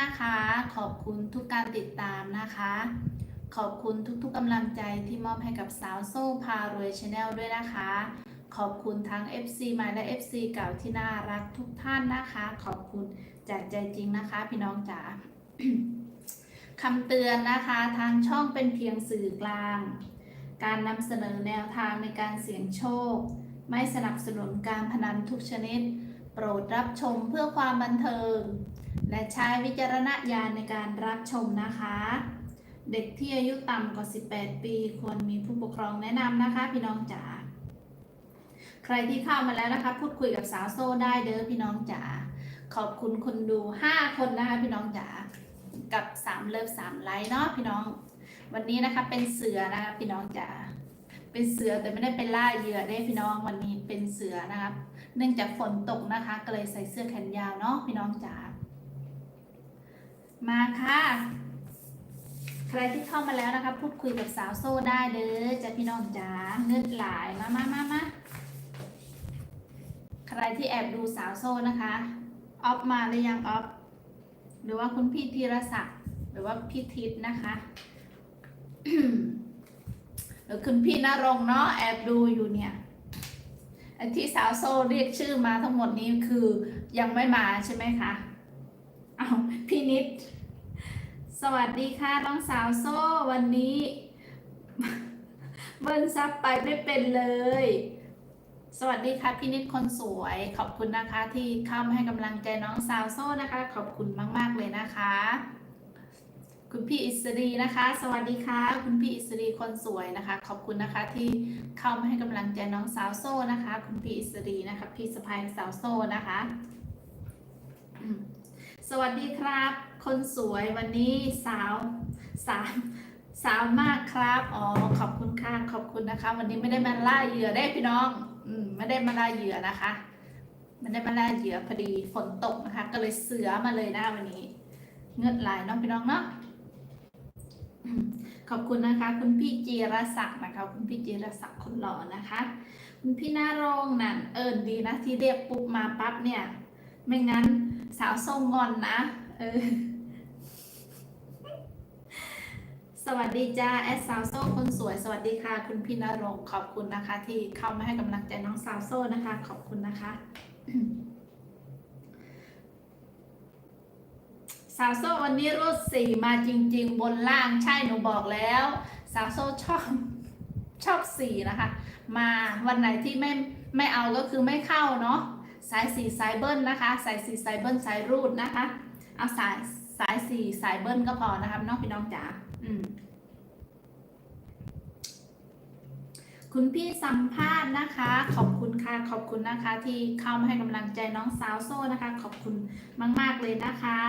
นะคะ ขอบคุณทุกการติดตามนะคะ ขอบคุณทุกๆกำลังใจที่มอบให้กับสาวโซ่พารวยชาแนลด้วยนะคะ ขอบคุณทั้ง FC ใหม่และ FC เก่าที่น่ารักทุกท่านนะคะ ขอบคุณจากใจจริงนะคะ พี่น้องจ๋าคำเตือนนะคะทางช่องเป็นเพียงสื่อกลาง การนำเสนอแนวทางในการเสี่ยงโชค ไม่สนับสนุนการพนันทุกชนิด โปรดรับชมเพื่อความบันเทิง และใช้วิจารณญาณในการรับชมนะคะ เด็กที่อายุต่ำกว่า 18 ปี ควรมีผู้ปกครองแนะนำนะคะ พี่น้องจ๋าใครที่เข้ามาแล้วนะคะ พูดคุยกับสาวโซ่ได้เด้อพี่น้องจ๋าขอบคุณคนดู 5 คนนะคะ พี่น้องจ๋ากับ 3 เลิฟ3ไลค์เนาะพี่น้อง วันนี้นะคะเป็นเสือนะคะพี่น้องจ๋าเป็นเสือแต่ไม่ได้เป็นล่าเหยื่อได้พี่น้องวันนี้เป็นเสือนะครับ เนื่องจากฝนตกนะคะ ก็เลยใส่เสื้อแขนยาวเนาะพี่น้องจ๋า มาค่ะ ใครที่เข้ามาแล้วนะคะ พูดคุยกับสาวโซ่ได้เด้อจะพี่น้องจ๋าเงินหลายมามามามาใครที่แอบดูสาวโซ่นะคะออฟมาหรือยังออฟหรือว่าคุณพี่ธีรศักดิ์หรือว่าพี่ทิศนะคะหรือคุณพี่นรงเนาะแอบดูอยู่เนี่ยไอ้ที่สาวโซ่เรียกชื่อมาทั้งหมดนี้คือยังไม่มาใช่ไหมคะ เอาพี่นิด วัสดีค่ะน้องสาวโซ่วันนี้ เบิ้ลซับไปไม่เป็นเลย สวัสดีค่ะพี่นิดคนสวย ขอบคุณนะคะที่เข้ามาให้กำลังใจน้องสาวโซ่นะคะ ขอบคุณมาก ๆ เลยนะคะ คุณพี่อิสรีนะคะ สวัสดีค่ะ คุณพี่อิสรีคนสวยนะคะ ขอบคุณนะคะที่เข้ามาให้กำลังใจน้องสาวโซ่นะคะ คุณพี่อิสรีนะคะ พี่สะพายสาวโซ่นะคะ สวัสดีครับ คนสวยวันนี้สาวสาวสาวมากครับ อ๋อ ขอบคุณค่ะ ขอบคุณนะคะ วันนี้ไม่ได้มาล่าเหยื่อได้พี่น้องอืมไม่ได้มาล่าเหยื่อนะคะไม่ได้มาล่าเหยื่อพอดีฝนตกนะคะ ก็เลยเสือมาเลยนะวันนี้ เงือดไหลายน้องพี่น้องเนาะขอบคุณนะคะ คุณพี่จีรศักดิ์นะคะ คุณพี่จีรศักดิ์คนหล่อนะคะ คุณพี่นารงนั่นเอิญดีนะที่เรียกปุ๊บมาปั๊บเนี่ย ไม่งั้นสาวส่งงอนนะ เออ สวัสดีจ้าแอดสาวโซ่คนสวย สวัสดีค่ะ คุณพี่นรงค์ขอบคุณนะคะ ที่เข้ามาให้กำลังใจน้องสาวโซ่นะคะ ขอบคุณนะคะ สาวโซ่วันนี้รูดสี่มาจริง ๆ บนล่างใช่หนูบอกแล้ว สาวโซ่ชอบชอบสี่นะคะ มาวันไหนที่ไม่ไม่เอาก็คือไม่เข้าเนาะ สายสี่สายเบิ้ลนะคะ สายสี่สายเบิ้ลสายรูดนะคะ เอาสายสายสี่สายเบิ้ลก็พอนะคะน้องพี่น้องจ๋าอืมคุณพี่สัมภาษณ์นะคะ ขอบคุณค่ะ ขอบคุณนะคะ ที่เข้ามาให้กำลังใจน้องสาวโซ่นะคะ ขอบคุณมาก ๆ เลยนะคะ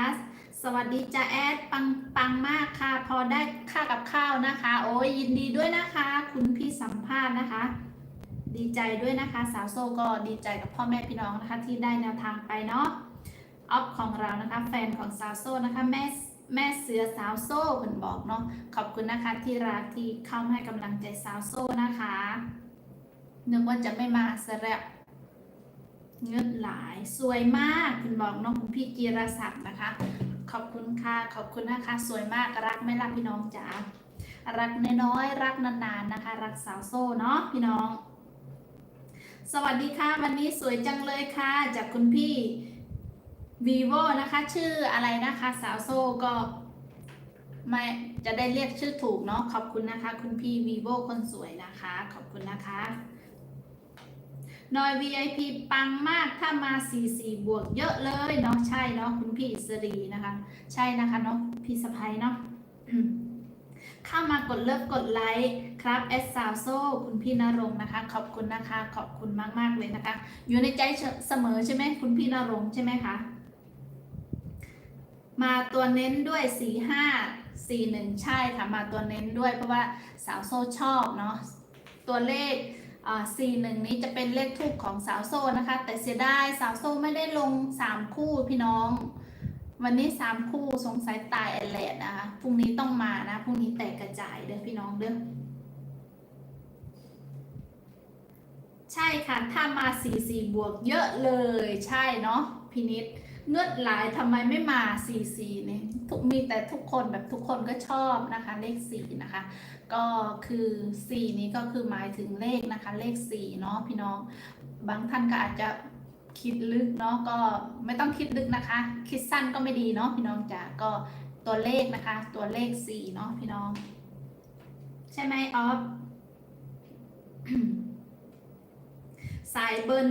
สวัสดีจ้าแอดปังปังมากค่ะ พอได้ค่ากับข้าวนะคะ โอ้ยยินดีด้วยนะคะ คุณพี่สัมภาษณ์นะคะ ดีใจด้วยนะคะ สาวโซก็ดีใจกับพ่อแม่พี่น้องนะคะที่ได้แนวทางไปเนาะออฟของเรานะคะแฟนของสาวโซนะคะแม่แม่เสือสาวโซ่เพิ่นบอกเนาะขอบคุณนะคะที่รักที่เข้ามาให้กำลังใจสาวโซ่นะคะนึกว่าจะไม่มาสระเงือดหลายสวยมากคุณบอกน้องคุณพี่จีรศักดิ์นะคะ ขอบคุณค่ะขอบคุณนะคะ สวยมากรักไม่รักพี่น้องจ๋ารักน้อยๆรักนานๆนะคะ รักสาวโซ่เนาะพี่น้อง สวัสดีค่ะ วันนี้สวยจังเลยค่ะ จากคุณพี่ vivo นะคะ ชื่ออะไรนะคะ สาวโซ่ก็ไม่จะได้เรียกชื่อถูกเนาะขอบคุณนะคะ คุณพี่ vivo คนสวยนะคะ ขอบคุณนะคะนอย VIP ปังมากถ้ามา 44 บวกเยอะเลยเนาะใช่เนาะคุณพี่อิสรีนะคะ ใช่นะคะเนาะพี่สะพ้ยเนาะ เข้ามากดเลิฟกดไลค์ครับเอสซาวโซคุณพี่นรงค์นะคะ ขอบคุณนะคะขอบคุณมาก ๆ เลยนะคะ อยู่ในใจเสมอใช่ไหมคุณพี่นรงค์ใช่ไหมคะมาตัวเน้นด้วย 4 5 4 1 ใช่ค่ะ มาตัวเน้นด้วยเพราะว่าสาวโซ่ชอบเนาะตัวเลขสี่หนึ่งนี้จะเป็นเลขทูปของสาวโซ่นะคะ แต่เสียดายสาวโซ่ไม่ได้ลงสามคู่พี่น้อง วันนี้สามคู่สงสัยตายแอลแลดนะคะ พรุ่งนี้ต้องมานะ พรุ่งนี้แตกกระจายเด้อพี่น้องเด้อ ใช่ค่ะ ถ้ามาสี่สี่บวกเยอะเลย ใช่เนาะพี่นิดเงือดหลายทำไมไม่มาสี่สี่เนี่ยทุกมีแต่ทุกคนแบบทุกคนก็ชอบนะคะ เลขสี่นะคะ ก็คือสี่นี้ก็คือหมายถึงเลขนะคะ เลขสี่เนาะพี่น้อง บางท่านก็อาจจะ คิดลึกเนาะก็ไม่ต้องคิดลึกนะคะ คิดสั้นก็ไม่ดีเนาะพี่น้องจ๋าก็ตัวเลขนะคะ ตัวเลขสี่เนาะพี่น้อง ใช่ไหมออฟสายเบิร์น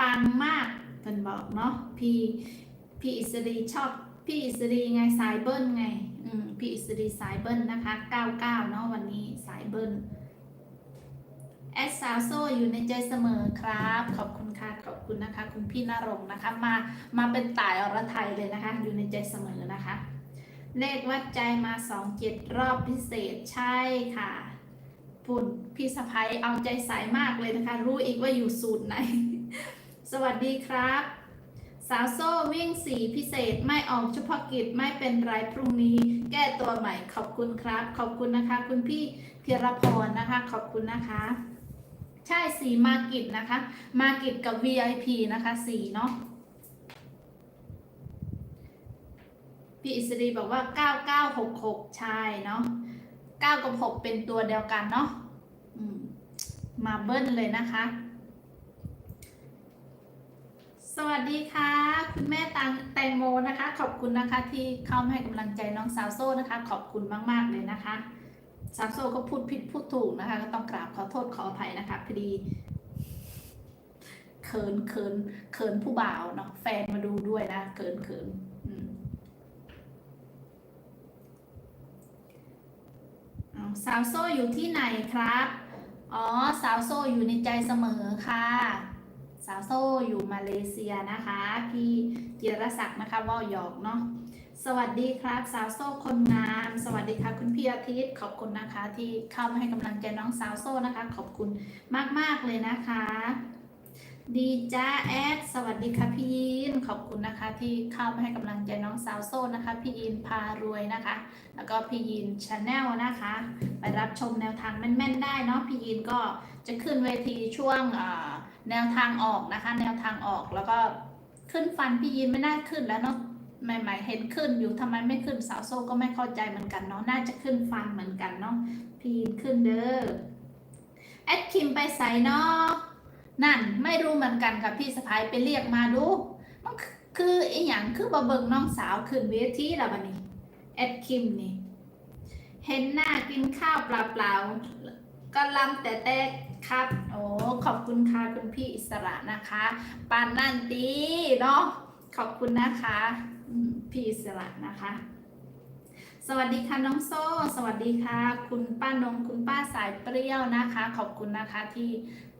ปังมากเพิ่นบอกเนาะพี่พี่อิสรีชอบพี่อิสรีไงสายเบิร์นไง อืมพี่อิสรีสายเบิร์นนะคะ99เนาะวันนี้สายเบิร์น แอดสาวโซอยู่ในใจเสมอครับ ขอบคุณค่ะ ขอบคุณนะคะ คุณพี่นรงค์นะคะ มา มาเป็นต่ายอรไทยเลยนะคะ อยู่ในใจเสมอนะคะ เลขวัดใจมาสองเจ็ดรอบพิเศษใช่ค่ะ ปุ่นพี่สะพ้ยเอาใจใส่มากเลยนะคะ รู้อีกว่าอยู่สูตรไหน สวัสดีครับ สาวโซ่วิ่งสีพิเศษไม่ออกเฉพาะกิจไม่เป็นไรพรุ่งนี้ แก้ตัวใหม่ขอบคุณครับ ขอบคุณนะคะ คุณพี่ธีรพรนะคะ ขอบคุณนะคะ ใช่สีมากิจนะคะ มากิจกับ VIP นะคะสีเนาะพี่อิสรีบอกว่า 9966 ใช่เนาะ9กับ 6 เป็นตัวเดียวกันเนาะมมาเบิ้ลเลยนะคะ สวัสดีค่ะ คุณแม่ตังแตงโมนะคะ ขอบคุณนะคะที่เข้ามาให้กำลังใจน้องสาวโซ่นะคะ ขอบคุณมาก ๆ เลยนะคะ สาวโซ่ก็พูดผิดพูดถูกนะคะ ก็ต้องกราบขอโทษขออภัยนะคะพอดีเขินเขินเขินผู้บ่าวเนาะแฟนมาดูด้วยนะเขินเขินสาวโซ่อยู่ที่ไหนครับ อ๋อ สาวโซ่อยู่ในใจเสมอค่ะ สาวโซ่อยู่มาเลเซียนะคะ พี่จิรศักดิ์นะคะว่าหยอกเนาะ สวัสดีครับ สาวโซ่คนงาม สวัสดีค่ะคุณพี่อาทิตย์ขอบคุณนะคะ ที่เข้ามาให้กำลังใจน้องสาวโซ่นะคะ ขอบคุณมาก ๆ เลยนะคะ ดีจ้าแอดสวัสดีค่ะพี่ยินขอบคุณนะคะ ที่เข้ามาให้กำลังใจน้องสาวโซ่นะคะ พี่ยินพารวยนะคะ แล้วก็พี่ยินชาแนลนะคะ ไปรับชมแนวทางแม่นๆได้เนาะพี่ยินก็จะขึ้นเวทีช่วงแนวทางออกนะคะ แนวทางออกแล้วก็ขึ้นฟันพี่ยินไม่น่าขึ้นแล้วเนาะ ใหม่ๆเห็นขึ้นอยู่ทำไมไม่ขึ้นสาวโซ่ก็ไม่เข้าใจเหมือนกันเนาะน่าจะขึ้นฟันเหมือนกันเนาะพีนขึ้นเด้อแอดคิมไปใส่เนาะนั่นไม่รู้เหมือนกันค่ะพี่สะพ้ายไปเรียกมาดูมันคืออีหยังคือบะเบิงน้องสาวขึ้นเวทีแล้วบัดนี้แอดคิมนี่เห็นหน้ากินข้าวเปล่าๆก็ลำแต่แต่ครับโอ้ขอบคุณค่ะคุณพี่อิสระนะคะ ปานนันตีเนาะ ขอบคุณนะคะพี่สระนะคะ สวัสดีค่ะน้องโซ่ สวัสดีค่ะ คุณป้านงคุณป้าสายเปรี้ยวนะคะ ขอบคุณนะคะที่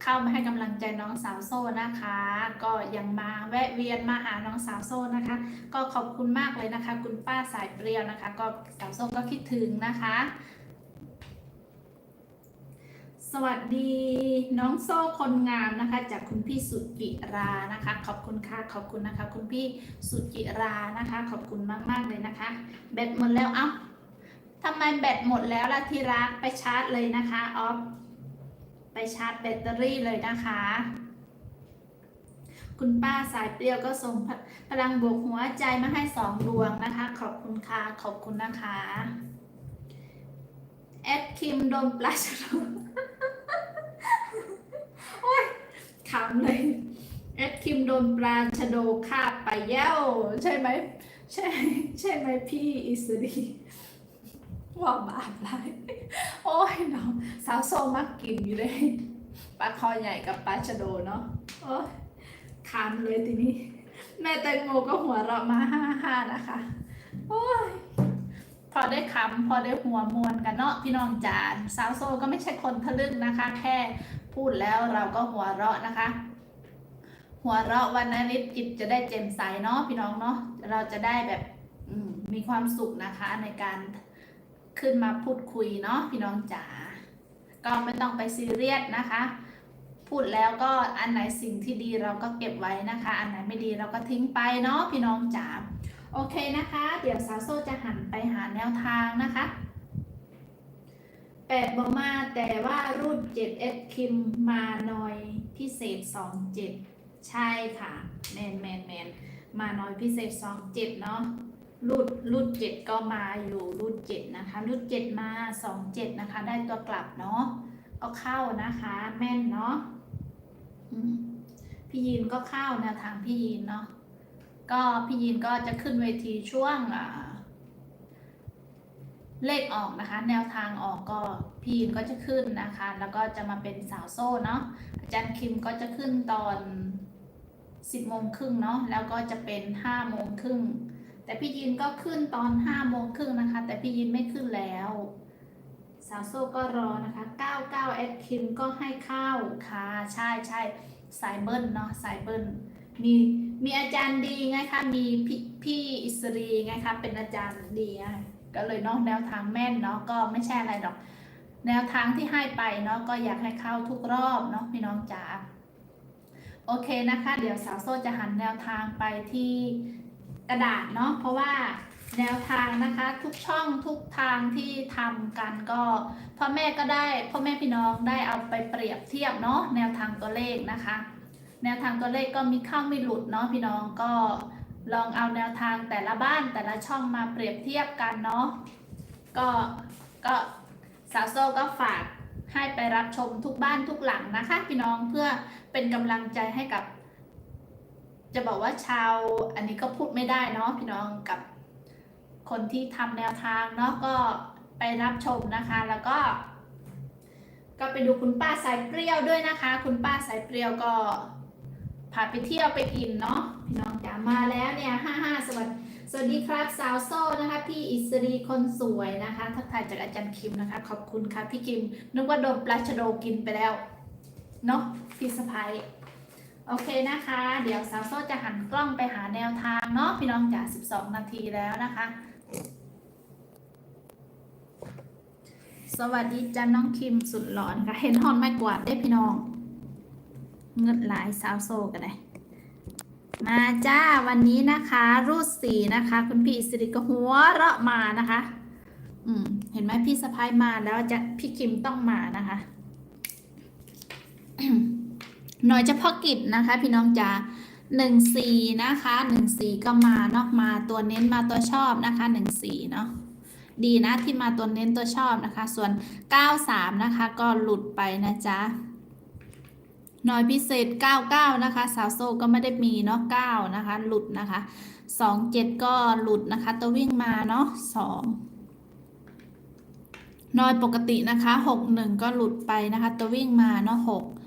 เข้ามาให้กำลังใจน้องสาวโซ่นะคะ ก็ยังมาแวะเวียนมาหาน้องสาวโซ่นะคะ ก็ขอบคุณมากเลยนะคะ คุณป้าสายเปรี้ยวนะคะ ก็สาวโซ่ก็คิดถึงนะคะ สวัสดีน้องโซ่คนงามนะคะ จากคุณพี่สุจิรานะคะ ขอบคุณค่ะขอบคุณนะคะ คุณพี่สุจิรานะคะ ขอบคุณมาก ๆ เลยนะคะ แบตหมดแล้วเอ้าทำไมแบตหมดแล้วล่ะที่รักไปชาร์จเลยนะคะออฟไปชาร์จแบตเตอรี่เลยนะคะ คุณป้าสายเปรี้ยวก็ส่งพลังบวกหัวใจมาให้สองดวงนะคะ ขอบคุณค่ะขอบคุณนะคะแอดคิมโดนปลาชะโด ขำเลยแอดคิมโดนปลาชโดคาบไปเย้ว ใช่ไหมใช่ ใช่ไหมพี่อิสรีว่าบาปไรโอ้ยน้องสาวโซมักกินอยู่เลยปลาคอใหญ่กับปลาชะโดเนาะโอ้ยคำเลยทีนี้ แม่แตงโมก็หัวเราะมาฮ่าฮ่านะคะ โอ้ยพอได้คำพอได้หัวมวลกันเนาะพี่น้องจานสาวโซก็ไม่ใช่คนทะลึ่งนะคะ แค่ พูดแล้วเราก็หัวเราะนะคะ หัวเราะวันนั้นนิดจิตจะได้เจ็มใสเนาะพี่น้องเนาะเราจะได้แบบมมีความสุขนะคะในการขึ้นมาพูดคุยเนาะพี่น้องจ๋าก็ไม่ต้องไปซีเรียสนะคะ พูดแล้วก็อันไหนสิ่งที่ดีเราก็เก็บไว้นะคะ อันไหนไม่ดีเราก็ทิ้งไปเนาะพี่น้องจ๋าโอเคนะคะ เดี๋ยวสาวโซจะหันไปหาแนวทางนะคะ แปดบอมาแต่ว่ารุ่น7 s คิมมาหน่อยพิเศษ27ใช่ค่ะแมนแมนแมนมาน้อยพิเศษสองเจ็ดเนาะรูดรูดเจ็ดก็มาอยู่รูดเจ็ดนะคะรูดเจ็ดมาสองเจ็ดนะคะ ได้ตัวกลับเนาะก็เข้านะคะ แม่นเนาะพี่ยีนก็เข้านวทางพี่ยีนเนาะก็พี่ยีนก็จะขึ้นเวทีช่วงอ่า เลขออกนะคะ แนวทางออกก็พีนก็จะขึ้นนะคะ แล้วก็จะมาเป็นสาวโซ่เนาะอาจารย์คิมก็จะขึ้นตอน 10โมงครึ่งเนาะแล้วก็จะเป็น5โมงครึ่งแต่พี่ยินก็ขึ้นตอน5โมงครึ่งนะคะ แต่พี่ยินไม่ขึ้นแล้ว สาวโซ่ก็รอนะคะ 99แอดคิมก็ให้เข้าค่ะ ใช่ใช่สายเบิ้ลเนาะสายเบิ้ลมีมีอาจารย์ดีไงคะมีพี่พี่อิสรีไงคะเป็นอาจารย์ดีอะ ก็เลยเนาะแนวทางแม่นเนาะก็ไม่ใช่อะไรหรอก แนวทางที่ให้ไปเนาะก็อยากให้เข้าทุกรอบเนาะพี่น้องจ๋าโอเคนะคะ เดี๋ยวสาวโซ่จะหันแนวทางไปที่กระดาษเนาะเพราะว่าแนวทางนะคะทุกช่องทุกทางที่ทำกันก็พ่อแม่ก็ได้พ่อแม่พี่น้องได้เอาไปเปรียบเทียบเนาะแนวทางตัวเลขนะคะ แนวทางตัวเลขก็มีเข้าไม่หลุดเนาะพี่น้องก็ ลองเอาแนวทางแต่ละบ้านแต่ละช่องมาเปรียบเทียบกันเนาะก็ก็สาวโซก็ฝากให้ไปรับชมทุกบ้านทุกหลังนะคะพี่น้องเพื่อเป็นกำลังใจให้กับ จะบอกว่าชาวอันนี้ก็พูดไม่ได้เนาะพี่น้องกับคนที่ทำแนวทางเนาะก็ไปรับชมนะคะแล้วก็ ก็ไปดูคุณป้าสายเปรี้ยวด้วยนะคะ คุณป้าสายเปรี้ยวก็ พาไปเที่ยวไปกินเนาะพี่น้องจ๋ามาแล้วเนี่ยห้าห้าสวัสดีสวัสดีครับสาวโซ่นะคะพี่อิสรีคนสวยนะคะทักทายจากอาจารย์คิมนะคะ ขอบคุณค่ะพี่คิม นึกว่าโดนปลาชะโดกินไปแล้วเนาะพี่สะพายโอเคนะคะ เดี๋ยวสาวโซ่จะหันกล้องไปหาแนวทางเนาะพี่น้องจ๋า12 นาทีแล้วนะคะ สวัสดีจ้าน้องคิมสุดหลอนค่ะ เห็นฮอนไม่กวาดได้พี่น้อง เงินหลายสาวโซกันเลยมาจ้าวันนี้นะคะ รูดสีนะคะ คุณพี่สิริก็หัวเราะมานะคะ อืม เห็นไหมพี่สะพายมาแล้วจะพี่คิมต้องมานะคะหน่อยเฉพาะกิจนะคะ พี่น้องจ๋าหนึ่งสี่นะคะหนึ่งสี่ก็มาเนาะมาตัวเน้นมาตัวชอบนะคะหนึ่งสี่เนาะดีนะที่มาตัวเน้นตัวชอบนะคะ ส่วนเก้าสามนะคะ ก็หลุดไปนะจ๊ะ หน่อยพิเศษ 99 นะคะ สาวโซก็ไม่ได้มีเนาะ9นะคะ หลุดนะคะ 27 ก็หลุดนะคะ ตัววิ่งมาเนาะ2น่อยปกตินะคะ 61 ก็หลุดไปนะคะ ตัววิ่งมาเนาะ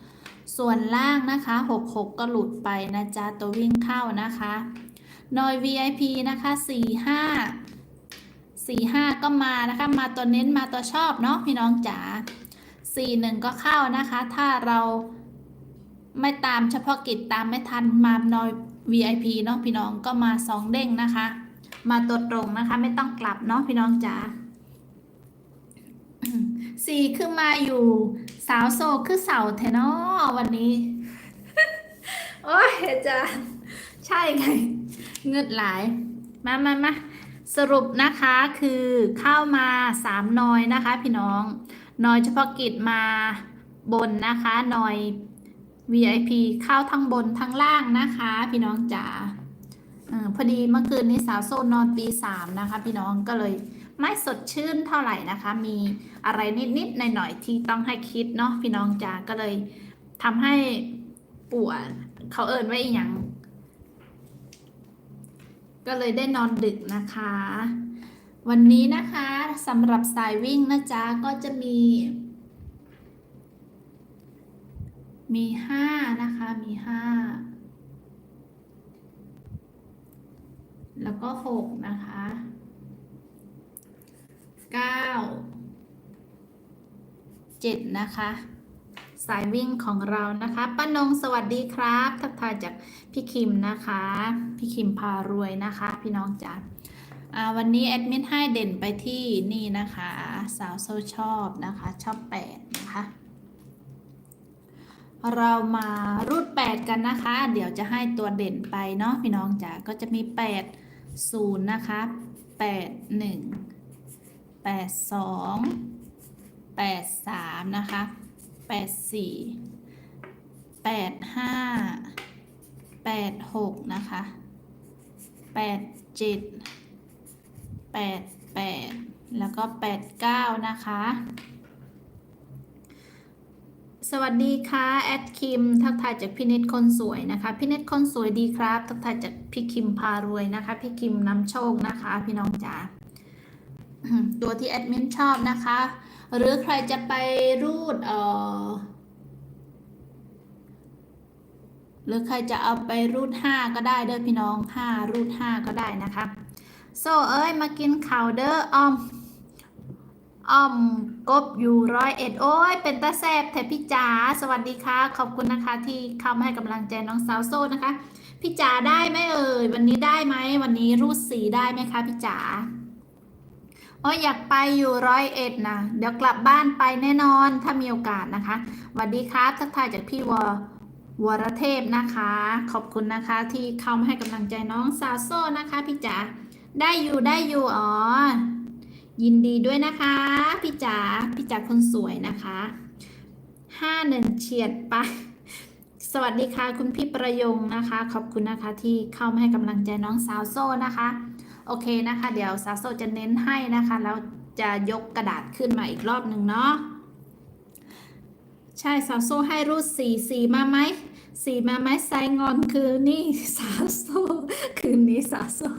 6ส่วนล่างนะคะ 66 ก็หลุดไปนะจ๊ะ ตัววิ่งเข้านะคะน่อย VIP นะคะ 45 45 ก็มานะคะ มาตัวเน้นมาตัวชอบเนาะพี่น้องจ๋า41 ก็เข้านะคะ ถ้าเรา ไม่ตามเฉพาะกิจตามไม่ทันมาหน่อย VIP เนาะพี่น้องก็มาสองเด้งนะคะ มาตัวตรงนะคะ ไม่ต้องกลับเนาะพี่น้องจ๋าสี่คือมาอยู่ สาวโซคือเสาเทนอวันนี้ โอ้ยอาจารย์ใช่ไงเงืดหลาย มามามาสรุปนะคะคือเข้ามาสามนอยนะคะ พี่น้องนอยเฉพาะกิจมาบนนะคะนอย VIP เข้าทั้งบนทั้งล่างนะคะ พี่น้องจ๋าออพอดีเมื่อคืนนี้สาวโซนนอนตีสามนะคะ พี่น้องก็เลยไม่สดชื่นเท่าไหร่นะคะ มีอะไรนิดๆหน่อยๆที่ต้องให้คิดเนาะพี่น้องจ๋าก็เลยทำให้ปวดเขาเอินไว้อีกอย่างก็เลยได้นอนดึกนะคะ วันนี้นะคะสำหรับสายวิ่งนะจ๊ะก็จะมี มีห้านะคะ มีห้า แล้วก็หกนะคะเก้าเจ็ดนะคะ สายวิ่งของเรานะคะป้านงสวัสดีครับ ทักทายจากพี่คิมนะคะ พี่คิมพารวยนะคะ พี่น้องจ๋าวันนี้แอดมินให้เด่นไปที่นี่นะคะ สาวโซชอบนะคะ ชอบแปะ เรามารูด 8 กันนะคะ เดี๋ยวจะให้ตัวเด่นไปเนาะพี่น้องจ๋าก็จะมี 8 0 นะคะ 8 1 8 2 8 3 นะคะ 8 4 8 5 8 6 นะคะแปดเจ็ดแปดแปดแล้วก็แปดเก้านะคะ สวัสดีค่ะแอดคิม ทักทายจากพี่เน็ตคนสวยนะคะพี่เน็ตคนสวยดีครับ ทักทายจากพี่คิมพารวยนะคะ พี่คิมนำโชคนะคะ พี่น้องจ๋าตัวที่แอดมินชอบนะคะ หรือใครจะไปรูดเอ่อหรือใครจะเอาไปรูดห้าก็ได้เด้อพี่น้องห้ารูดห้าก็ได้นะคะ โซเอ้ยมากินข่าวเด้ออ้อม อ้อมกบอยู่ร้อยเอ็ดโอ้ย เป็นตาแซบแถพี่จ๋าสวัสดีค่ะ ขอบคุณนะคะที่เข้ามาให้กำลังใจน้องสาวโซ่นะคะ พี่จ๋าได้ไหมเอ่ย วันนี้ได้ไหม วันนี้รูดสีได้ไหมคะพี่จ๋าโอ้ยอยากไปอยู่ร้อยเอ็ดนะเดี๋ยวกลับบ้านไปแน่นอนถ้ามีโอกาสนะคะสวัสดีครับทักทายจากพี่วอวรเทพนะคะ ขอบคุณนะคะที่เข้ามาให้กำลังใจน้องสาวโซ่นะคะพี่จ๋าได้อยู่ได้อยู่อ๋อ ยินดีด้วยนะคะ พี่จ๋าพี่จ๋าคนสวยนะคะห้าหนึ่งเฉียดไป สวัสดีค่ะ คุณพี่ประยงนะคะ ขอบคุณนะคะที่เข้ามาให้กำลังใจน้องสาวโซ่นะคะ โอเคนะคะ เดี๋ยวสาวโซ่จะเน้นให้นะคะ แล้วจะยกกระดาษขึ้นมาอีกรอบหนึ่งเนาะใช่สาวโซ่ให้รูดสีสีมาไหมสีมาไหมไซงอนคือนี่สาวโซ่คืนนี้สาวโซ่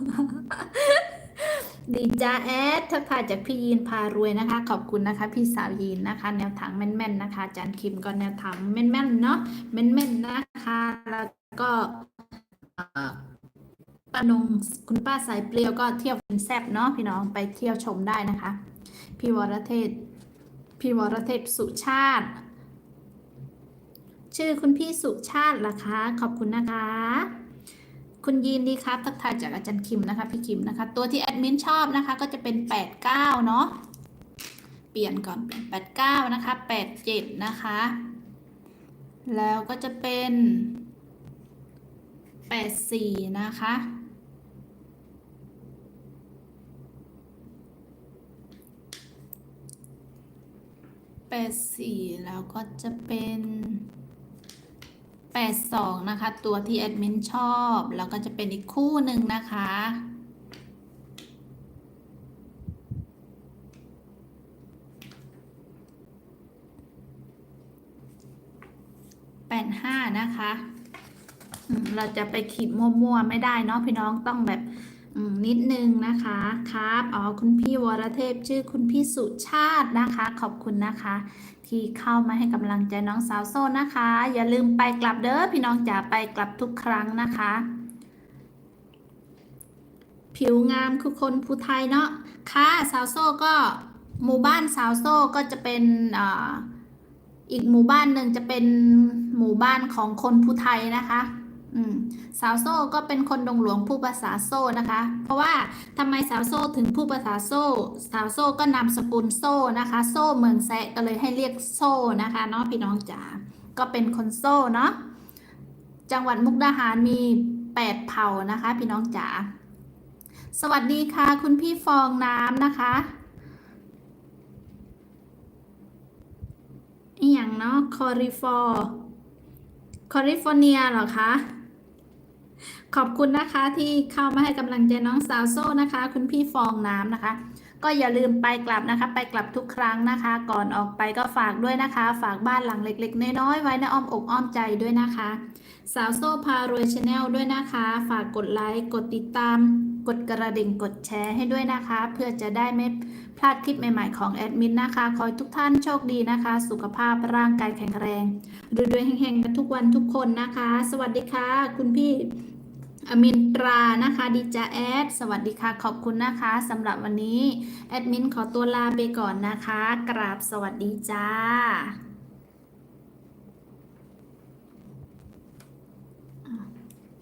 ดีจ้าแอดทักทายจากพี่ยีนพารวยนะคะ ขอบคุณนะคะ พี่สาวยีนนะคะ แนวทางแม่นๆนะคะอาจารย์คิมก็แนวทางแม่นๆเนาะแม่นๆนะคะแล้วก็ป้านงคุณป้าสายเปรี้ยวก็เที่ยวฟินแซบเนาะพี่น้องไปเที่ยวชมได้นะคะ พี่วรเทพพี่วรเทพสุชาติ ชื่อคุณพี่สุชาติล่ะคะ ขอบคุณนะคะ คุณยีนดีครับ ทักทายจากอาจารย์คิมนะคะ พี่คิมนะคะ ตัวที่แอดมินชอบนะคะ ก็จะเป็น 89 เนาะเปลี่ยนก่อนเปลี่ยน89 นะคะ 87 นะคะ แล้วก็จะเป็น 84 นะคะ 84 แล้วก็จะเป็น 82 นะคะ ตัวที่แอดมินชอบ แล้วก็จะเป็นอีกคู่หนึ่งนะคะ 85 นะคะ เราจะไปขีดมั่วๆ ไม่ได้เนาะพี่น้องต้องแบบ นิดนึงนะคะครับอ๋อคุณพี่วรเทพชื่อคุณพี่สุชาตินะคะ ขอบคุณนะคะ ที่เข้ามาให้กำลังใจน้องสาวโซ่นะคะ อย่าลืมไปกลับเด้อพี่น้องจ๋าไปกลับทุกครั้งนะคะ ผิวงามคือคนภูไทยเนาะค่ะสาวโซ่ก็หมู่บ้านสาวโซ่ก็จะเป็นออีกหมู่บ้านหนึ่งจะเป็นหมู่บ้านของคนภูไทยนะคะ อืมสาวโซ่ก็เป็นคนดงหลวงผู้ภาษาโซ่นะคะ เพราะว่าทำไมสาวโซ่ถึงผู้ภาษาโซ่ สาวโซ่ก็นามสกุลโซ่นะคะ โซ่เมืองแซะก็เลยให้เรียกโซ่นะคะเนาะพี่น้องจ๋าก็เป็นคนโซ่เนาะจังหวัดมุกดาหารมีแปดเผ่านะคะ พี่น้องจ๋าสวัสดีค่ะ คุณพี่ฟองน้ำนะคะอีหยังเนาะคอริฟอร์คอริฟอร์เนียเหรอคะ ขอบคุณนะคะที่เข้ามาให้กำลังใจน้องสาวโซ่นะคะ คุณพี่ฟองน้ำนะคะ ก็อย่าลืมไปกลับนะคะ ไปกลับทุกครั้งนะคะ ก่อนออกไปก็ฝากด้วยนะคะ ฝากบ้านหลังเล็ก ๆ น้อยๆไว้ในอ้อมอกอ้อมใจด้วยนะคะ สาวโซ่พารวยชาแนลด้วยนะคะ ฝากกดไลค์กดติดตาม กดกระดิ่งกดแชร์ให้ด้วยนะคะ เพื่อจะได้ไม่พลาดคลิปใหม่ๆของแอดมินนะคะขอให้ทุกท่านโชคดีนะคะ สุขภาพร่างกายแข็งแรงรวยๆแห่งๆกันทุกวันทุกคนนะคะ สวัสดีค่ะ คุณพี่ อมินตรานะคะดีจ้าแอดสวัสดีค่ะขอบคุณนะคะสำหรับวันนี้ แอดมินขอตัวลาไปก่อนนะคะ กราบสวัสดีจ้า